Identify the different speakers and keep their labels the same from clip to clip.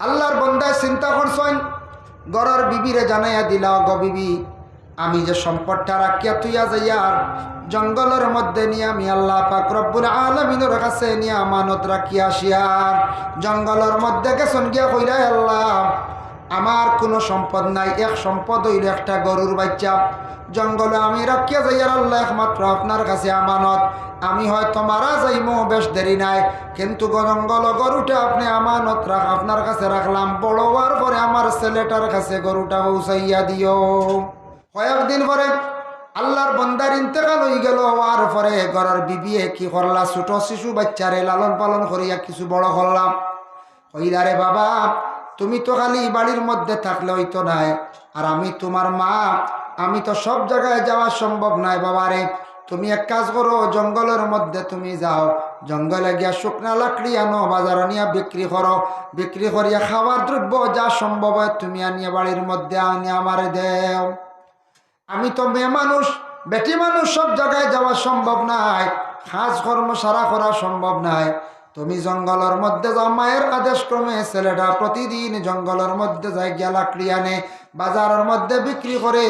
Speaker 1: আল্লাহর বন্দায় চিন্তা করছেন গড়ার বিবিরে জানাইয়া দিলা গ বিবি, আমি যে সম্পদটা রাখিয়া তুইয়া যাইয়ার জঙ্গলের মধ্যে নিয়ে আমি আল্লাহ পাক রব্বুল আলমিনের কাছে নিয়ে আমানত রাখিয়া আসিয়ার জঙ্গলের মধ্যে গেছন গিয়া কইরা আল্লাহ আমার কোনো সম্পদ নাই, এক সম্পদ হইল একটা গরুর বাচ্চা। জঙ্গলে আমি রাখিয়া যাইয়ার আল্লাহ একমাত্র আপনার কাছে আমানত। আমি হয়তো মারা যাইমো, বেশ দেরি নাই। কিন্তু জঙ্গল গরুটা আপনি আমানত রাখ আপনার কাছে রাখলাম। বড় হওয়ার পরে আমার ছেলেটার কাছে গরুটা পৌঁছাইয়া দিও। কয়েকদিন পরে আল্লাহর বন্দার ইন্তেকাল হয়ে গেল, হওয়ার পরে ঘরের বিবিয়ে কি করলা, ছোট শিশু বাচ্চারে লালন পালন করিয়া কিছু বড় করলাম। কইদারে বাবা তুমি তো খালি বাড়ির মধ্যে থাকলে হইতো নাই আর আমি তোমার মা, আমি তো সব জায়গায় যাওয়া সম্ভব নাই বাবা বাবারে। তুমি এক কাজ করো, জঙ্গলের মধ্যে তুমি যাও। জঙ্গলে গিয়া শুকনা লাকড়ি আনো বাজার নিয়ে বিক্রি করো। বিক্রি করিয়া খাবার দ্রব্য যা সম্ভব হয় তুমি আনিয়ে বাড়ির মধ্যে আনি আমারে দেও। আমি তো মেয়ে মানুষ, বেটি মানুষ, সব জায়গায় যাওয়া সম্ভব নাই। কাজ কর্ম সারা করা সম্ভব নাই। তুমি জঙ্গলের মধ্যে যাও, মায়ের আদেশ ক্রমে ছেলেটা প্রতিদিন জঙ্গলের মধ্যে যাই গিয়া লাকড়ি আনে, বাজারের মধ্যে বিক্রি করে,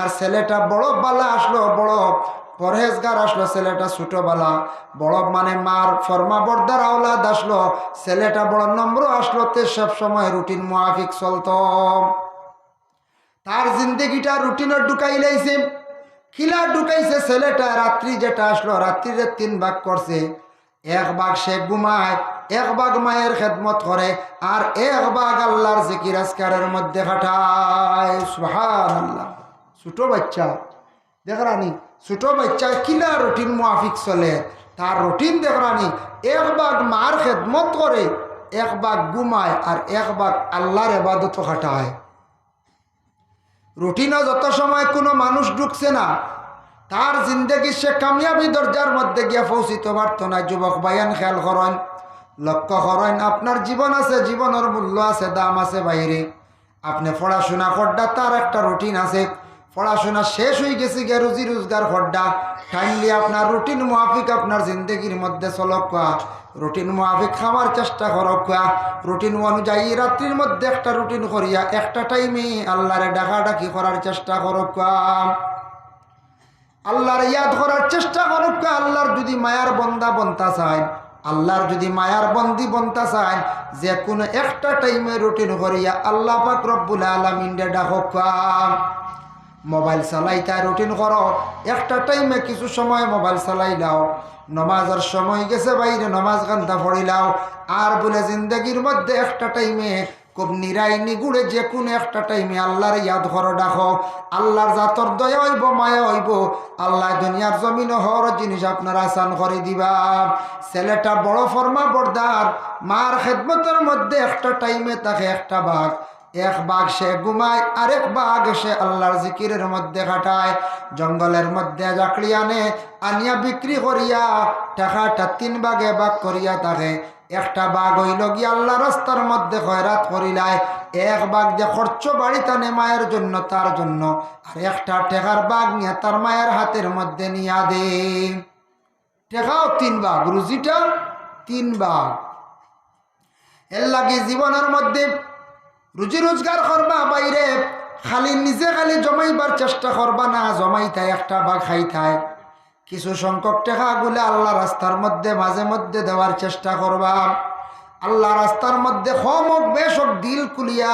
Speaker 1: আর ছেলেটা বড় বালা আসলো, বড় পরহেজগার আসলো, ছেলেটা ছোট বালা। বড় মানে মার ফর্মা বর্দার আওলাদ আসলো, ছেলেটা বড় নম্র আসলো, তে সব সময় রুটিন মুআফিক চলতো। তার জিন্দগিটা রুটিনে ঢুকাই লাইছে খিলা ঢুকাইছে ছেলেটা, রাত্রি যেটা আসলো, রাত্রিরে তিন ভাগ করছে। এক বাঘ সে ঘুমায়, এক ভাগ মায়ের খেদমত করে, আর এক ভাগ আল্লাহর জিকির আজকারের মধ্যে খাটায় সুহান আল্লাহ ছোট বাচ্চা। দেখরানি ছোট বাচ্চা কিনা রুটিন মুআফিক চলে। তার রুটিন দেখরানি এক ভাগ মার খেদমত করে, এক ভাগ ঘুমায়, আর এক ভাগ আল্লাহর এবাদত খাটায়। রুটিনও যত সময় কোনো মানুষ ঢুকছে না তার জিন্দগি সে কামিয়াবি দরজার মধ্যে গিয়ে পৌঁছিতে পারত না, যুবক বায়ান খেয়াল করেন। লক্ষ্য করেন, আপনার জীবন আছে, জীবনের মূল্য আছে, দাম আছে বাইরে। আপনি পড়াশোনা খড্ডা, তার একটা রুটিন আছে। পড়াশোনা শেষ হয়ে গেছে গিয়ে রুজি রোজগার খড্ডা। টাইমলি আপনার রুটিন মুহাফিক আপনার জিন্দগির মধ্যে চলক রুটিন মুহাফিক খাওয়ার চেষ্টা কোয়া রুটিন অনুযায়ী রাত্রির মধ্যে একটা রুটিন করিয়া একটা টাইমে আল্লাহরে ডাকাডাকি করার চেষ্টা কোয়া আল্লাহর ইয়াদ করার চেষ্টা করুক আল্লাহর যদি মায়ার বন্দা বনতা চায়, আল্লাহর যদি মায়ার বন্দি বনতা চায় যে কোনো একটা টাইমে রুটিন করিয়া আল্লাহ পাক রব্বুল আলমিনডে ডাকক মোবাইল চালাই তাই রুটিন করো। একটা টাইমে কিছু সময় মোবাইল চালাই দাও নমাজের সময় গেছে বাইরে, নমাজ গান্তা পড়িলাও আর বলে জিন্দগির মধ্যে একটা টাইমে খুব নিরাই নিগুড়ে যে কোনো একটা টাইমে আল্লাহর ইয়াদ ঘর ডাকো। আল্লাহর জাতর দয়া হইব, মায়া হইব। আল্লাহ দুনিয়ার জমিন হর জিনিস আপনার আসান করে দিবা। ছেলেটা বড় ফরমা বর্দার, মার খেদমতের মধ্যে একটা টাইমে তাকে একটা বাঘ। এক বাঘ সে ঘুমায়, আরেক বাঘ সে আল্লাহর জিকিরের মধ্যে কাটায় জঙ্গলের মধ্যে জাকড়ি আনে আনিয়া বিক্রি করিয়া, টাকাটা তিন বাঘে বাঘ করিয়া থাকে একটা বাঘ হইল গিয়া আল্লাহ রাস্তার মধ্যে খয়রাত করিলায়। এক বাঘ যে খরচ বাড়িতে আনে মায়ের জন্য, তার জন্য। আর একটা টেকার বাঘ নিয়ে তার মায়ের হাতের মধ্যে নিয়া দে। টেকাও তিন বাঘ, রুজিটা তিন বাঘ। এর লাগে জীবনের মধ্যে রুজি রোজগার করবা বাইরে, খালি নিজে খালি জমাইবার চেষ্টা করবা না জমাইতাই একটা বাঘ খাইতাই কিছু সংখ্যক টাকা গুলে আল্লাহ রাস্তার মধ্যে, মাঝে মধ্যে দেওয়ার চেষ্টা করবা। আল্লাহ রাস্তার মধ্যে কম হোক বেশ হোক দিল কুলিয়া,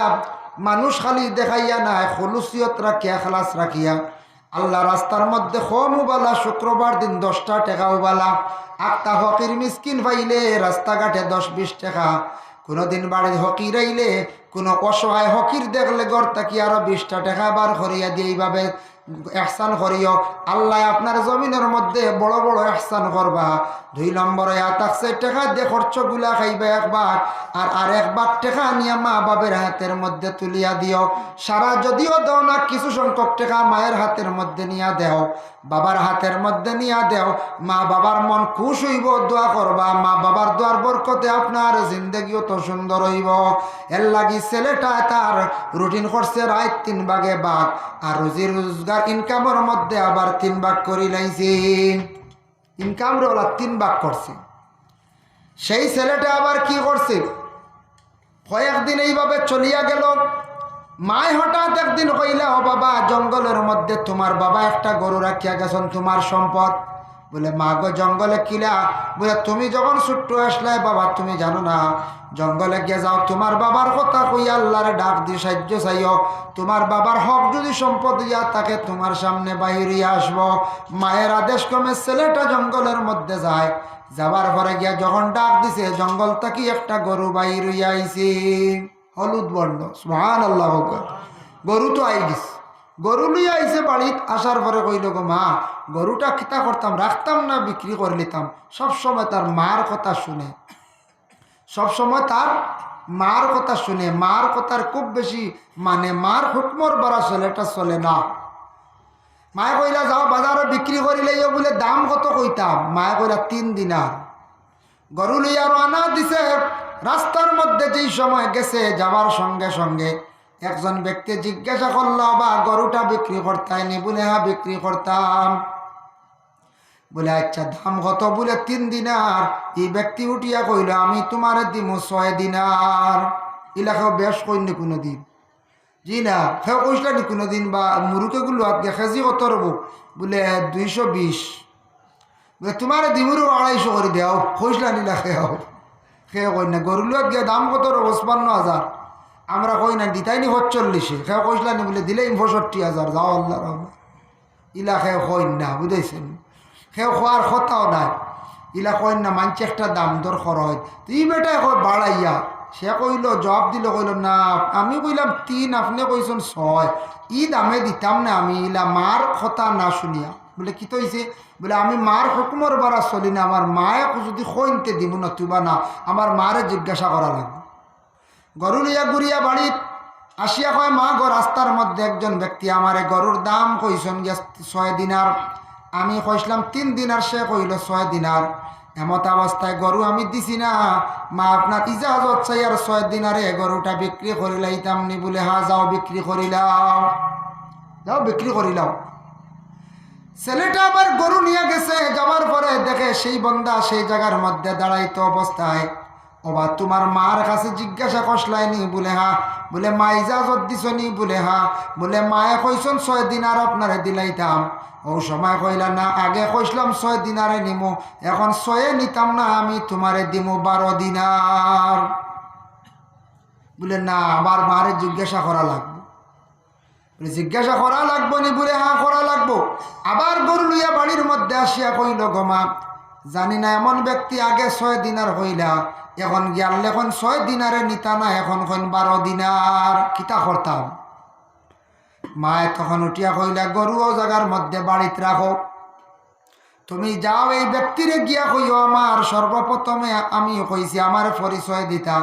Speaker 1: মানুষ খালি দেখাইয়া নাই হলুসিয়ত রাখিয়া খালাস রাখিয়া। আল্লাহ রাস্তার মধ্যে কম উবালা, শুক্রবার দিন দশটা টাকা উবালা। আটটা হকির মিসকিন পাইলে রাস্তাঘাটে দশ বিশ টাকা। কোনোদিন বাড়ি হকির আইলে, কোনো অসহায় হকির দেখলে গড় তাকি আরও বিশটা টাকা বার করিয়া দিয়ে এইভাবে এহসান করিও। আল্লাহ আপনার জমিনের মধ্যে বড় বড় এহসান করবা। দুই নম্বরে আতাকছে টেকা দিয়ে খরচগুলা খাইবে এক বাঘ আর আর এক টেকা নিয়ে মা বাবের হাতের মধ্যে তুলিয়া দিও। সারা যদিও দাও না, কিছু সংখ্যক টেকা মায়ের হাতের মধ্যে নিয়া দেও। বাবার হাতের মধ্যে নিয়া দেও। মা বাবার মন খুশ হইব, দোয়া করবা। মা বাবার দোয়ার বরকতে আপনার জিন্দগিও তো সুন্দর হইব। এর লাগি ছেলেটা তার রুটিন করছে রায় তিন ভাগে বাঘ আর রুজি রোজগার ইনকামের মধ্যে আবার তিন ভাগ করি লাইছে। ইনকাম রোলা তিন ভাগ করছে। সেই ছেলেটা আবার কি করছে? কয়েকদিন এইভাবে চলিয়া গেল মায় হঠাৎ একদিন কইলা, ও বাবা, জঙ্গলের মধ্যে তোমার বাবা একটা গরু রাখিয়া গেছেন, তোমার সম্পদ? বলে, মা গো, জঙ্গলে কিলা বলে, তুমি যখন ছোট্ট আসলে বাবা, তুমি জানো না, জঙ্গলে গিয়ে যাও, তোমার বাবার কথা কইয়া আল্লাহরে ডাক দি সাহায্য চাইও। তোমার বাবার হক যদি সম্পদ ইয়া তাকে তোমার সামনে বাহিরিয়া আসব। মায়ের আদেশ ক্রমে ছেলেটা জঙ্গলের মধ্যে যায়। যাবার পরে গিয়া যখন ডাক দিছে জঙ্গল থেকে একটা গরু বাহির হইয়া আইছে? হলুদ বর্ণ সুহান আল্লাহ গরু তো আই গেছে গরু লইয়া আইছে বাড়িত, আসার পরে কইল, গো মা, গরুটা খিতা করতাম, রাখতাম না, বিক্রি করে নিতাম। সবসময় তার মার কথা শুনে। সবসময় তার মার কথা শুনে। মার কথার খুব বেশি মানে মার হুকমর বাড়া চলে এটা চলে না। মায়ে কইলা, যাও বাজারে বিক্রি করিলে বলে দাম কত কইতাম? মায়ে কইলা, তিন দিনার। গরু লইয়া রানা দিছে রাস্তার মধ্যে যেই সময় গেছে যাবার সঙ্গে সঙ্গে একজন ব্যক্তি জিজ্ঞাসা করল, বা গরুটা বিক্রি করতাই নি বলে হ্যাঁ বিক্রি করতাম। বলে আচ্ছা দাম কত? বলে, তিন দিনার। এই ব্যক্তি উঠিয়া কইল, আমি তোমার দিমু ছয় দিনার। এলাকাও বেশ কইনি কোনো দিন জি না, সেও কইসলা নি কোনো দিন বা মুরুকেগুলো দেখেছি কত রব? বলে, দুইশো বিশ। বলে, তোমার দিমুরু আড়াইশো করে দেও। কইসলা নিলা খেয়াও খেয়ে কই না গরুলুয়াত গিয়ে দাম কত রব পঁচপান্ন হাজার। আমরা কই না দিতাই নি হচ্চল্লিশে খেয়ে কইসলা নি বলে, দিলেই পঁয়ষট্টি হাজার। যাও আল্লাহ রহমান ইলা খেয়ে কই না বুঝেছেন সেও খোয়ার কথাও নাই। ইলা কই না, মানছে একটা দাম দর খরচ। তুই বেটা কই বাড়াইয়া। সে কইল, জবাব দিল, কইল, না, আমি কইলাম তিন, আপনি কইছেন ছয়। ই দামে দিতাম না আমি, ইলা মার কথা না শুনিয়া। বলে, কি তৈছে বলে, আমি মার হুকুমর বারা চলি না, আমার মায়ে যদি কইনতে দিব না, তুবা না, আমার মারে জিজ্ঞাসা করা লাগবে। গরু লিয়া গুড়িয়া বাড়িত আসিয়া কয়, মা গো, রাস্তার মধ্যে একজন ব্যক্তি আমারে গরুর দাম কইসন গিয়া ছয় দিনার। আমি কইসলাম তিন দিনার সে কইল ছয় দিনার। এমত অবস্থায় গরু আমি দিছি না। মা আপনার ইজাজত চাই আর ছয় দিনারে গরুটা বিক্রি করিলাইতাম নি বলে হা যাও বিক্রি করিলাম। যাও বিক্রি করিলাম। ছেলেটা আবার গরু নিয়ে গেছে, যাওয়ার পরে দেখে সেই বন্দা সেই জায়গার মধ্যে দাঁড়াইতো অবস্থায়। ওবা, তোমার মার কাছে জিজ্ঞাসা কষলাইনি বলে, হা। বলে মা ইজাজত দিছনি, বলে, হা। বলে, মায়ে কইসন ছয় দিন আর আপনারে দিলাইতাম। ও সময় কইলা, না, আগে কইসলাম ছয় দিনারে নিমু, এখন ছয়ে নিতাম না, আমি তোমারে দিমু বারো দিনার বলে, না আবার মারে জিজ্ঞাসা করা লাগবে। জিজ্ঞাসা করা লাগবো নি বলে হ্যাঁ করা লাগবো। আবার গরু লইয়া বাড়ির মধ্যে আসিয়া কইল গমা জানি না এমন ব্যক্তি আগে ছয় দিনার হইলা এখন গিয়াল এখন ছয় দিনারে নিতা না এখন কইন বারো দিনার কিতা করতাম মায়ে তখন উঠিয়া কইলা গরুও জায়গার মধ্যে বাড়িত রাখো তুমি যাও, এই ব্যক্তিরে গিয়া কইও আমার সর্বপ্রথমে আমি কইছি আমার পরিচয় দিতা।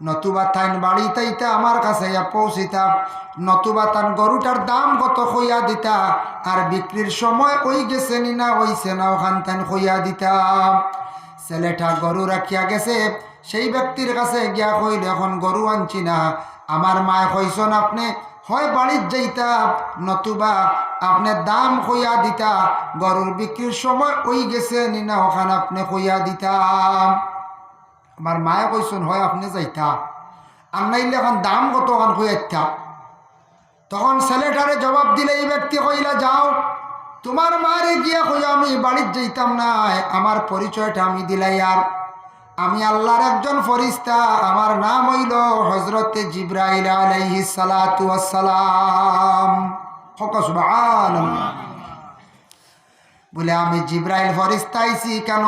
Speaker 1: নতুবা তাইন বাড়িতেইতা আমার কাছে ইয়া পৌঁছিতা। নতুবা তান গরুটার দাম কত কইয়া দিতা। আর বিক্রির সময় ওই গেছে নি না ওইছে না, ওখান তাইন কইয়া দিতা। ছেলেটা গরু রাখিয়া গেছে, সেই ব্যক্তির কাছে গিয়া কইল, এখন গরু আনছি না। আমার মায় কইসন আপনি, হয় বাড়ির যাইতা। নতুবা আপনি দাম কইয়া দিতা। গরুর বিক্রির সময় ওই গেছে নি না, ওখানে আপনি কইয়া দিতাম আমার মায়ে কইসন হয়, আপনি যাইতা আর নাইলে এখন দাম কত ওখান কইয়া তখন ছেলেটারে জবাব দিলে, এই ব্যক্তি কইলা, যাও। তোমার মারে গিয়া কই আমি বাড়ির যাইতাম না আমার পরিচয়টা আমি দিলাই আর আমি আল্লাহর একজন ফরিস্তা আমার নাম হইল হজরতে জিব্রাইল আলাইহি সালাতু আসসালাম বলে, আমি জিব্রাইল ফরিস্তা আইছি কেন?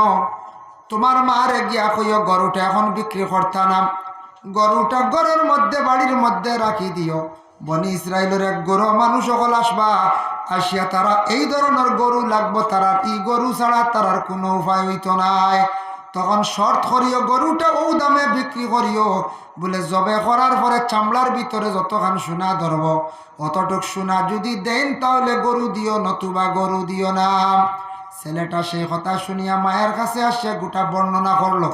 Speaker 1: তোমার মারে গিয়া কইও, গরুটা এখন বিক্রি করতাম গরুটা গরুর মধ্যে, বাড়ির মধ্যে রাখি দিও। বনি ইসরায়েলের এক গরু, মানুষ সকল আসবা, আসিয়া তারা এই ধরনের গরু লাগবো, তারার ই গরু ছাড়া তারার কোনো উপায় হইত নাই। তখন শর্ট করিও, গরুটা ও দামে বিক্রি করিও। বলে, জবে করার পরে চামড়ার ভিতরে যতখান সোনা ধরব, অতটুক সোনা যদি দেন, তাহলে গরু দিও, নতুবা গরু দিও না। ছেলেটা সেই কথা শুনিয়া মায়ের কাছে আসে গোটা বর্ণনা করল।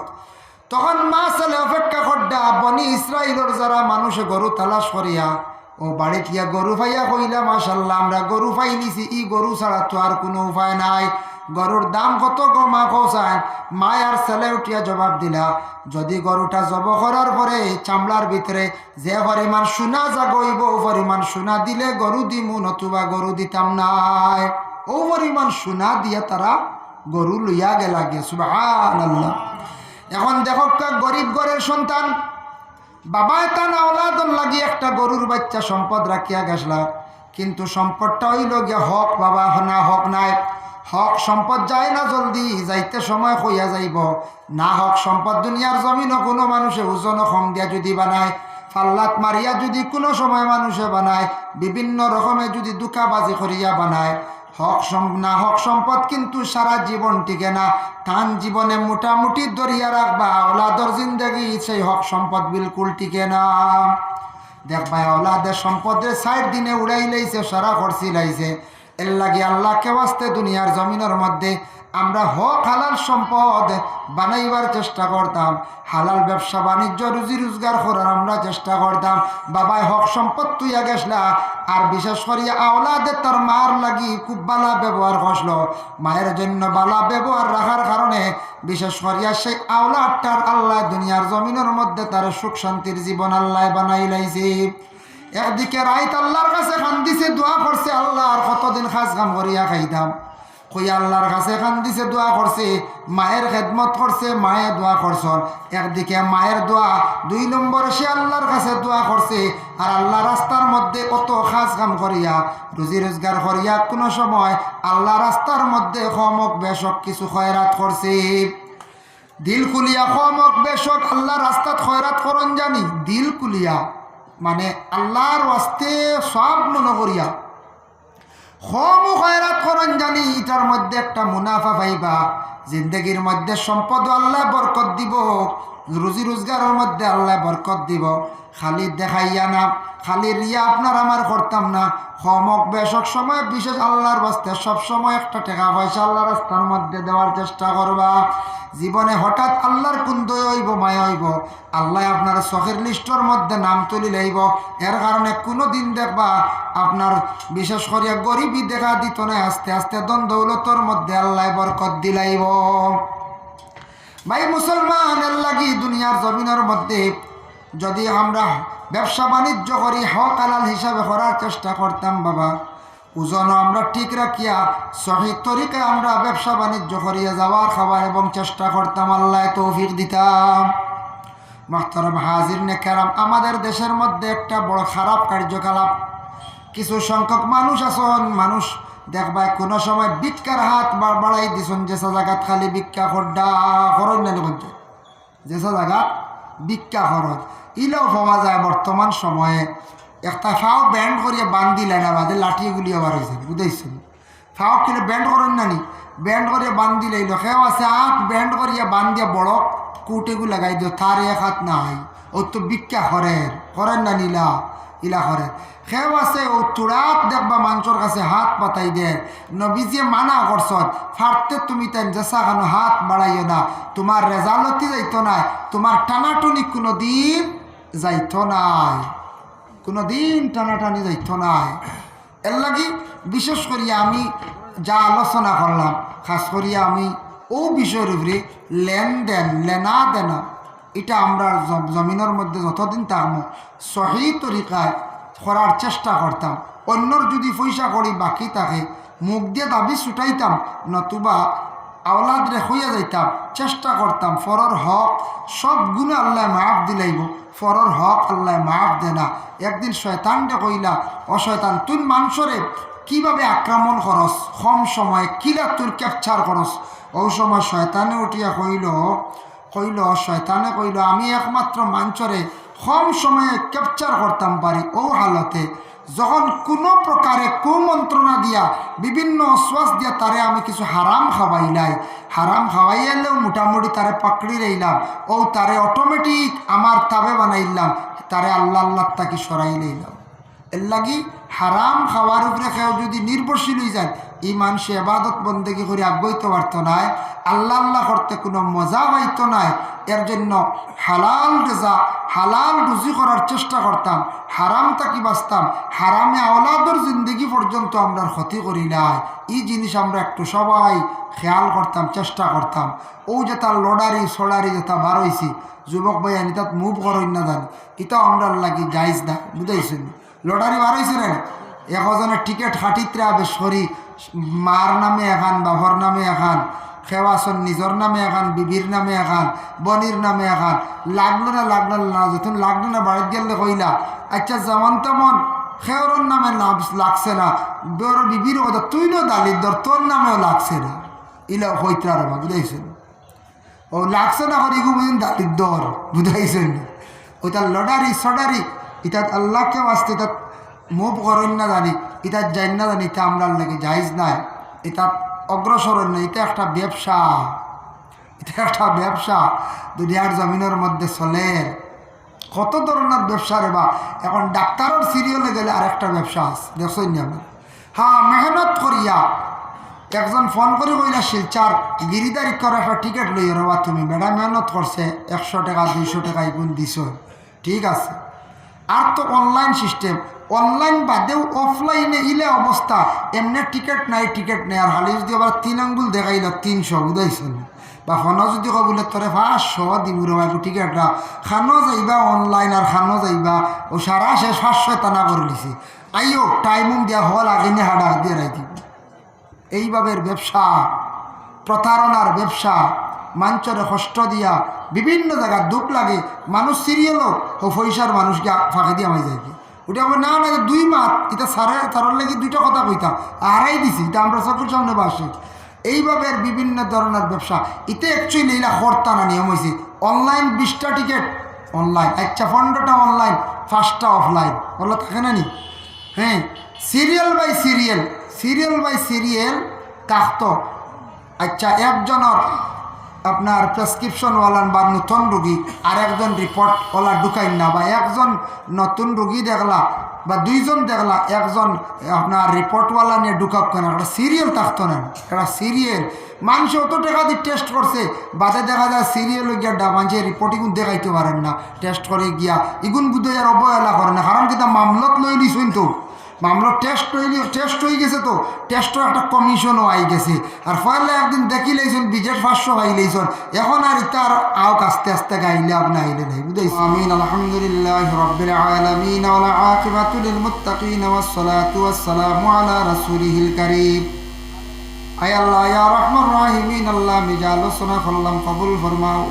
Speaker 1: তখন মা ছেলে অপেক্ষা করডা বনি ইসরায়েলের যারা মানুষ গরু তালাশ করিয়া, ও বাড়ি গিয়া গরু ফাইয়া কইলা মাসাল্লাহ আমরা গরু ফাই নিছি, ই গরু ছাড়া তো আর কোনো উপায় নাই। গরুর দাম কত গো মা কৌসান মায়ার ছেলে উঠিয়া জবাব দিলা, যদি গরুটা জব করার পরে চামড়ার ভিতরে যে পরিমাণ সোনা জাগইব পরিমাণ সোনা দিলে গরু দিমু, নতুবা গরু দিতাম নাই। ও পরিমাণ সোনা দিয়া তারা গরু লইয়া গেলা গে আল্লাহ এখন দেখো গরিব ঘরের সন্তান বাবা এটা না ওলাদন লাগি একটা গরুর বাচ্চা সম্পদ রাখিয়া গেছলা, কিন্তু সম্পদটা হইল গিয়া হক বাবা, না হক নাই। হক সম্পদ যায় না জলদি, যাইতে সময় হইয়া যাইব। না হক সম্পদ দুনিয়ার জমিনও কোনো মানুষে ওজন কম দিয়া যদি বানায়, ফাল্লাত মারিয়া যদি কোনো সময় মানুষে বানায়, বিভিন্ন রকমের যদি দুকাবাজি করিয়া বানায় হক না হক সম্পদ কিন্তু সারা জীবন টিকে না। তান জীবনে মোটামুটি দরিয়া রাখবা ওলাদর জিন্দগি সেই হক সম্পদ বিলকুল টিকে না। দেখ দেখবা ওলাদের সম্পদের সাইড দিনে উড়াই লাইছে, সারা খরচি লাইছে। এর লাগে আল্লাহকে বাঁচতে দুনিয়ার জমিনের মধ্যে আমরা হক, হালাল সম্পদ বানাইবার চেষ্টা করতাম। হালাল ব্যবসা, বাণিজ্য, রুজি, রোজগার করার আমরা চেষ্টা করতাম। বাবাই হক সম্পদ তুইয়া গেছলা, আর বিশেষ করে আওলাদে তার মার লাগি খুব বালা ব্যবহার করছিল। মায়ের জন্য বালা ব্যবহার রাখার কারণে বিশেষ করিয়া সেই আওলাদটার আল্লাহ দুনিয়ার জমিনের মধ্যে তার সুখ শান্তির জীবন আল্লাহ বানাই লাইছে। একদিকে রাইত আল্লাহর কাছে কান্দিছে, দোয়া করছে আল্লাহ, আর কতদিন খাস কাম করিয়া খাইতাম। কই আল্লাহর কাছে কান্দিছে, দোয়া করছে, মায়ের খেদমত করছে, মায়ে দোয়া করছন। একদিকে মায়ের দোয়া, দুই নম্বরে সে আল্লাহর কাছে দোয়া করছে, আর আল্লাহ রাস্তার মধ্যে কত খাস কাম করিয়া, রুজি রোজগার করিয়া কোনো সময় আল্লাহ রাস্তার মধ্যে খমক বেশক কিছু খয়রাত করছে। দিল কুলিয়া খমক বেশক আল্লাহ রাস্তাত খয়রাত করন জানি। দিল কুলিয়া মানে আল্লাহর ওয়াস্তে সব মনে করিয়া খমু খয়রাত করন জানি, ইটার মধ্যে একটা মুনাফা পাইবা। জিন্দগির মধ্যে সম্পদ আল্লাহ বরকত দিব, রুজি রোজগারের মধ্যে আল্লাহ বরকত দিব। খালি দেখাইয়া না খালি রিয়া আপনার আমার করতাম না। খমক বেশক সময়, বিশেষ আল্লাহর বাস্তে সব সময় একটা টাকা পয়সা আল্লাহ রাস্তার মধ্যে দেওয়ার চেষ্টা করবা। জীবনে হঠাৎ আল্লাহর কুন্দ হইব, মায়া হইব। আল্লাহ আপনার চোখের লিস্টর মধ্যে নাম তুলি লাইব। এর কারণে কোনো দিন দেখবা আপনার, বিশেষ করিয়া গরিবই দেখা দিত না, আস্তে আস্তে দ্বন্দ্বৌলতর মধ্যে আল্লাহ বরকত দিলাইব। ভাই, মুসলমানের লাগি দুনিয়ার জমিনের মধ্যে যদি আমরা ব্যবসা বাণিজ্য করি হক আলাল হিসাবে করার চেষ্টা করতাম, বাবা। ওজনও আমরা ঠিক রাখিয়া, সহি তরিকায় আমরা ব্যবসা বাণিজ্য করিয়া যাওয়ার খাবার এবং চেষ্টা করতাম আল্লাহ তৌফিক দিতাম। মাহতারাম হাজির নেকেরাম আমাদের দেশের মধ্যে একটা বড় খারাপ কার্যকলাপ। কিছু সংখ্যক মানুষ আসন মানুষ দেখবাই কোনো সময় ভিক্ষার হাত বাড়াই দিছন যেসা জায়গাত খালি ভিক্ষা খড্ডা খরচ না দেখুন যেসা জায়গাত ভিক্ষা খরচ। ইলেও পাওয়া যায় বর্তমান সময়ে। একটা ফাও ব্যান্ড করিয়া বান্ধিলে না বাদে লাঠি গুলি আবার হয়েছে বুঝাইছেন ফাও কিনে ব্যান্ড করেন নানি ব্যান্ড করিয়া বান্ধি লাইল সেও আছে আখ ব্যান্ড করিয়া বান্ধিয়া বড় কুটেগু লাগাই দিও তার এক হাত নাই। ও তো ভিক্ষা করেন করেন না নীলা ইলা করে সেও আছে ও চূড়াত দেখবা মানুষের কাছে হাত পাতাই দে। নবীজিয়ে মানা করছত ফাটতে তুমি তেন জেসা খানো হাত বাড়াইও না। তোমার রেজাল্টই যাইতো নাই তোমার টানাটুনি কোনো দিন যাইতো নাই। কোনো দিন টানাটানি যাইতো নাই। এর লাগি বিশেষ করিয়া আমি যা আলোচনা করলাম, খাস করিয়া আমি ও বিষয়ের উপরে লেনদেন লেনা দেনা এটা আমরা জমিনের মধ্যে যতদিন থাকব, সহি তরিকায় করার চেষ্টা করতাম। অন্যর যদি পয়সা করি বাকি থাকে, মুখ দিয়ে দাবি ছুটাইতাম, নতুবা আওলাদ রে হইয়া যাইতাম, চেষ্টা করতাম, ফরর হক, সব গুণে আল্লাহ মাফ দিলাইব। ফরর হক আল্লাহ মাফ দে না। একদিন শয়তানটা কইলা অশয়তান তুই মানুষরে কীভাবে আক্রমণ করস? কম সময়ে কিলা তোর ক্যাপচার করস? ও সময় শয়তানে উঠিয়া কইল কইল, শয়তানে কইল, আমি একমাত্র মাঞ্চরে কম সময়ে ক্যাপচার করতাম পারি ও হালতে। যখন কোনো প্রকারে কুমন্ত্রণা দিয়া, বিভিন্ন শ্বাস দিয়া তারে আমি কিছু হারাম খাওয়াইলাই হারাম খাওয়াইলেও মোটামুটি তারে পাকড়ি রইলাম ও তারে অটোমেটিক আমার তাবে বানাইলাম তারে আল্লাহ আল্লাহ তাকে সরাই লইলাম এর লাগি হারাম খাওয়ার উপরে কেউ যদি নির্ভরশীল হয়ে যায় এই মানুষ এবাদত বন্দেগি করে আগ্রহিত পারত নাই। আল্লাহ আল্লাহ করতে কোনো মজা পাইত নাই। এর জন্য হালাল রেজা হালাল রুজি করার চেষ্টা করতাম হারাম তাকি বাঁচতাম, হারামে আওলাদর জিন্দগি পর্যন্ত আমরা ক্ষতি করি নাই। এই জিনিস আমরা একটু সবাই খেয়াল করতাম, চেষ্টা করতাম। ও যে তার লড়ারি সড়ারি যেটা বার হয়েছি যুবক ভাই আনি তাত মুভ করই না জানি। এটাও আমরা লাগি যাইজ না, বুঝাইছেন? লড়ারি বার হয়েছে রে। একজনের টিকিট হাঁটিতে আবে সরি, মার নামে এখান বাবার নামে এখান। খেওয়াছন নিজর নামে এখান বিবির নামে এখান বনির নামে এখান লাগল না লাগল না যখন লাগল না বাড়িতে গেলে কইলা। আচ্ছা যেমন তেমন, খেওরর নামে লাগছে না। বড় বিবির কথা তুই নো দালির দর তোর নামেও লাগছে না। ইলা হইতে আর বুঝাইছেন? ও, লাগছে না করি বুঝেন দালির দর বুঝাইছেন? ওইটা লডারি সডারি ইতাত আল্লাহকে আসতে ইতাত মুভ করেন না জানি ইতাত যাই না জানি, এটা আমরা লাগে যাইজ নাই। এটা অগ্রসর না এটা একটা ব্যবসা। এটা একটা ব্যবসা, দুনিয়ার জমিনের মধ্যে চলে। কত ধরনের ব্যবসা রে বা। এখন ডাক্তারের সিরিয়ালে গেলে আরেকটা ব্যবসা আছে, দেখছেন আমি হ্যাঁ মেহনত করিয়া। একজন ফোন করে কইলা, শিলচার গিরিদারি করা একটা টিকিট লই রবা তুমি। বেড়া মেহনত করছে, একশো টাকা, দুইশো টাকা এগুন দিছ। ঠিক আছে। আর তো অনলাইন সিস্টেম অনলাইন বাদেও অফলাইনে ইলে অবস্থা। এমনি টিকিট নাই টিকিট নেই। আর হালি যদি আবার তিন আঙ্গুল দেখাইল তিনশো বুঝাইছেন বা ফোনও যদি কবিলে তোরে পাঁচশো দিব রবা টিকিটটা খানো যাইবা অনলাইন আর খানো যাইবা। ও সারা শেষ পাঁচশো টানা করে দিছে। আইও টাইমুম দিয়া হল আগে নিয়ে হাডা দিয়ে দিব এইভাবে ব্যবসা, প্রতারণার ব্যবসা। মাঞ্চরে কষ্ট দিয়া বিভিন্ন জায়গায় দুঃখ লাগে মানুষ সিরিয়ালও ও পয়সার মানুষকে ফাঁকি দিয়ে আমি যাই ওটা আমার না না, দুই মাস এটা সারে তার লাগে দুইটা কথা কইতা আড়াই দিছি এটা আমরা চকুর সামনে বাসি এইভাবে বিভিন্ন ধরনের ব্যবসা এতে অ্যাকচুয়ালি এলা হর্তা না নিয়ম হয়েছে অনলাইন বিশটা টিকিট অনলাইন আচ্ছা পনেরোটা অনলাইন পাঁচটা অফলাইন বলো থাকে না নি? হ্যাঁ serial by serial serial by serial কাকত আচ্ছা একজনের আপনার প্রেসক্রিপশনওয়ালান বা নতুন রুগী আর একজন রিপোর্টওয়ালা ঢুকাই না বা একজন নতুন রুগী দেখলা বা দুইজন দেখলা, একজন আপনার রিপোর্টওয়ালা নিয়ে ঢুকাক কেন? একটা সিরিয়াল থাকতো না। একটা সিরিয়াল মানুষ অত টাকা দিয়ে টেস্ট করছে, বাদে দেখা যায় সিরিয়াল গিয়া মানুষের রিপোর্ট দেখাইতে পারেন না। টেস্ট করে গিয়া, ইগুন বুধ আর অবহেলা করে না। কারণ কিতা মামলত লই নিছুন তো মামলা টেস্ট হইলে টেস্ট হয়ে গেছে তো। টেস্টও একটা কমিশনও আই গেছে। আর ফলে একদিন দেখি লাইছন বিজেট পাঁচশো গাই লাইছন। এখন আর ইটা আর আওক আস্তে আস্তে গাইলে আপনি আইলে নাই বুঝাইছি আমিন, আলহামদুলিল্লাহ, রব্বিল আলামিন, ওয়ালা আকিবাতু লিল মুত্তাকিন, ওয়াস সালাতু ওয়াস সালামু আলা রাসূলিহিল কারীম। আয় আল্লাহ, ইয়া রহমান রাহিমিন, আল্লাহ মিজা আলোচনা করলাম কবুল ফরমাও।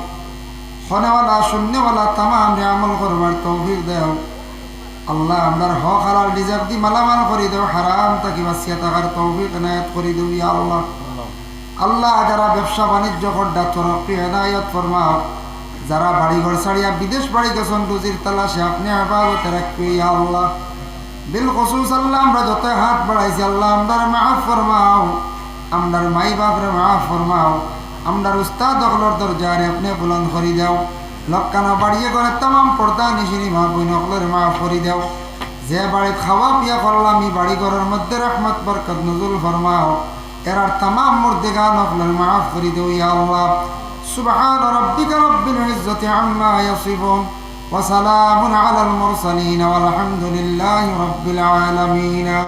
Speaker 1: খনেওয়ালা শূন্যওয়ালা তামাম আমল করবার তৌফিক দেও। আল্লাহ আমরার হক হালাল রিজার্ভ দি মালামাল করি দেও, হারাম তাকে বাঁচিয়া থাকার তৌফিক এনায়ত করি দেও ইয়া আল্লাহ। আল্লাহ যারা ব্যবসা বাণিজ্য করডা তরক্কি এনায়ত ফরমাও যারা বাড়িঘর ছাড়িয়া বিদেশ বাড়ি গেছেন রুজির তালাশে, আপনি হেফাজতে রাখবে ইয়া আল্লাহ। বিল খসুস, আল্লাহ আমরা যত হাত বাড়াইছি, আল্লাহ আমরার মাফ ফরমাও, আমরার মাই বাপরে মাফ ফরমাও, আমরার উস্তাদ অকলর দরজারে আপনি বুলন্দ করি দাও। লক্কানা বাড়িয়ে করে তাম পর্দা নিশিনি মা বই নকলের মা করি দাও যে বাড়ি খাওয়া পিয়া করলাম এই বাড়ি ঘরের মধ্যে রহমত বরকত নজরুল ফরমাও এরার তাম মুর্দিগা নকলের মাফ করি দেও ইয়া আল্লাহ سبحان ربك رب العزة عما يصفون وسلام على المرسلين والحمد لله رب العالمين